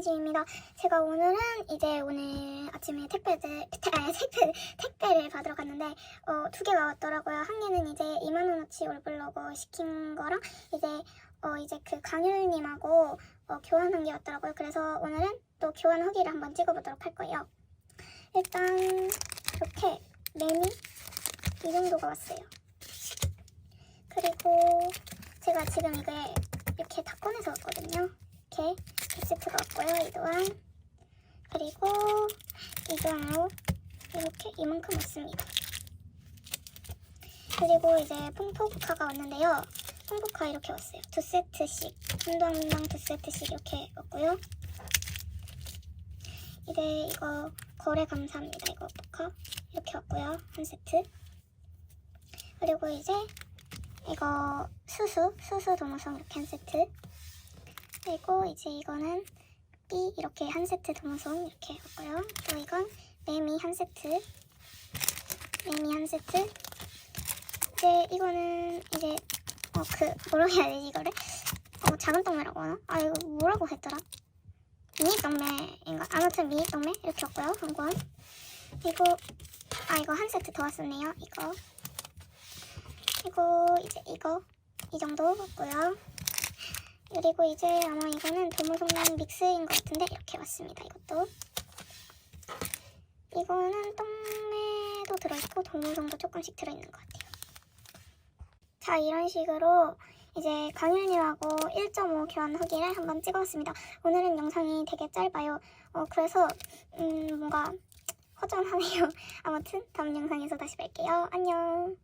김은지입니다. 제가 오늘은 이제 오늘 아침에 택배를 아, 택배 택배를 받으러 갔는데 어, 두 개가 왔더라고요. 한 개는 이제 2만 원어치 올블로그 시킨 거랑 이제 어 이제 그 강율님하고 어, 교환한 게 왔더라고요. 그래서 오늘은 또 교환 후기를 한번 찍어보도록 할 거예요. 일단 이렇게 매미 이 정도가 왔어요. 그리고 제가 지금 이게 이렇게 다 꺼내서 왔거든요. 이렇게 세트가 왔고요. 이 또한 그리고 이 또한으로 이렇게 이만큼 왔습니다. 그리고 이제 퐁포카가 왔는데요. 퐁포카 이렇게 왔어요. 두 세트씩 한당 한당 두 세트씩 이렇게 왔고요. 이제 이거 거래 감사합니다. 이거 포카 이렇게 왔고요. 한 세트. 그리고 이제 이거 수수 수수 도무성 이렇게 한 세트. 그리고 이제 이거는 B 이렇게 한 세트 도무송 이렇게 왔고요. 또 이건 매미 한 세트. 매미 한 세트. 이제 이거는 이제 어 그 뭐라고 해야 되지 이거를? 어 작은 떡매라고 하나? 아 이거 뭐라고 했더라? 미니 떡매인가? 아무튼 미니 떡매 이렇게 왔고요. 한 권. 그리고 아 이거 한 세트 더 왔었네요. 이거. 그리고 이제 이거 이 정도 왔고요. 그리고 이제 아마 이거는 도무송란 믹스인 것 같은데 이렇게 왔습니다. 이것도 이거는 떡매도 들어있고 도무송도 조금씩 들어있는 것 같아요. 자 이런 식으로 이제 강일님하고 1.5 교환 후기를 한번 찍어봤습니다. 오늘은 영상이 되게 짧아요. 어, 그래서 음, 뭔가 허전하네요. 아무튼 다음 영상에서 다시 뵐게요. 안녕.